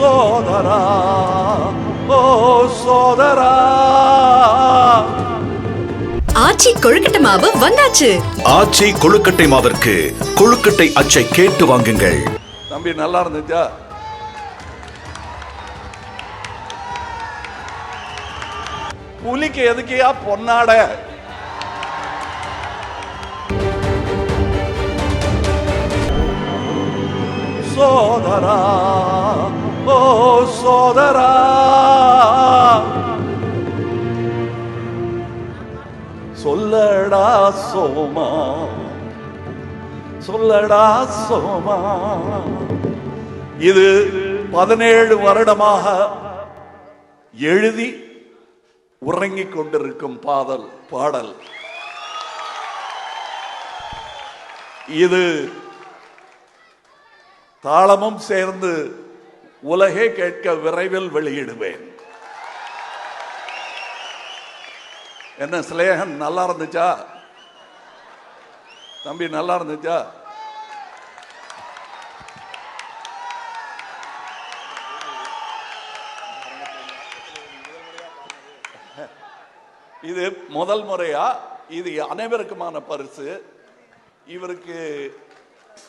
சோதரா ஓ சோதரா ஆச்சி கொழுக்கட்டை மாவு வந்தாச்சு. ஆச்சி கொழுக்கட்டை மாவிற்கு கொழுக்கட்டை அச்சை கேட்டு வாங்குங்கள். தம்பி நல்லா இருந்துச்சா புலிக்கு எதுக்கியா பொன்னாட? சோதரா சோதரா சொல்லடா சோமா சொல்லடா சோமா இது பதினேழு வருடமாக எழுதி உறங்கிக் கொண்டிருக்கும் பாதல் பாடல். இது தாளமும் சேர்ந்து உலகே கேட்க விரைவில் வெளியிடுவேன். என்ன சிலேகன் நல்லா இருந்துச்சா? தம்பி நல்லா இருந்துச்சா? இது முதல் முறையா? இது அனைவருக்குமான பரிசு. இவருக்கு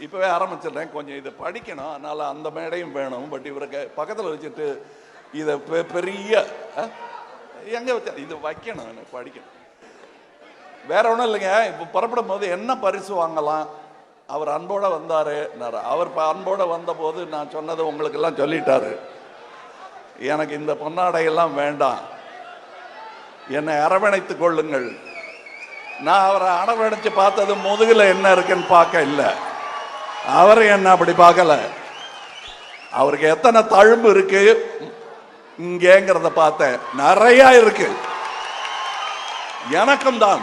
இப்பவே ஆரம்பிச்சிடுறேன். கொஞ்சம் இதை படிக்கணும். அதனால் அந்த மேடையும் வேணும். பட் இவருக்கு பக்கத்தில் வச்சுட்டு இதை பெ- பெரிய எங்கே வச்சா? இது வைக்கணும் எனக்கு படிக்கணும். வேற ஒன்றும் இல்லைங்க. இப்போ புறப்படும் போது என்ன பரிசு வாங்கலாம்? அவர் அன்போடு வந்தார். அவர் இப்போ அன்போடு வந்தபோது நான் சொன்னதை உங்களுக்கெல்லாம் சொல்லிட்டாரு. எனக்கு இந்த பொன்னாடையெல்லாம் வேண்டாம். என்னை அரவணைத்துக் கொள்ளுங்கள். நான் அவரை அரவணைச்சு பார்த்தது முதுகில் என்ன இருக்குன்னு பார்க்க இல்லை. அவர் என்ன அப்படி பார்க்கல? அவருக்கு எத்தனை தழும்பு இருக்கு? இங்கேங்கிறத பார்த்தேன். நிறைய இருக்கு. எனக்கும் தான்.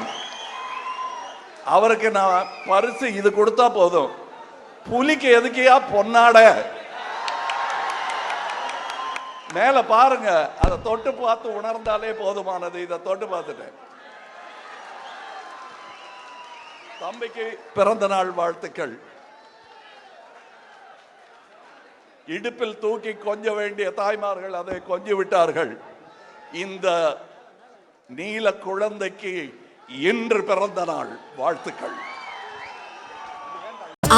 அவருக்கு நான் பரிசு இது கொடுத்தா போதும். புலிக்கு எதுக்கியா பொன்னாட? மேல பாருங்க. அதை தொட்டு பார்த்து உணர்ந்தாலே போதுமானது. இதை தொட்டு பார்த்துட்டேன். தம்பிக்கு பிறந்த நாள் வாழ்த்துக்கள். இடுப்பில் தூக்கி கொஞ்ச வேண்டிய தாய்மார்கள் அதை கொஞ்சி விட்டார்கள். இந்த நீல குழந்தைக்கு இன்று பிறந்த நாள். வாழ்த்துக்கள்.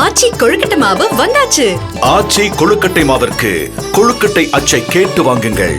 ஆச்சி கொழுக்கட்டை மாவு வந்தாச்சு. ஆச்சி கொழுக்கட்டை மாவிற்கு கொழுக்கட்டை அச்சை கேட்டு வாங்குங்கள்.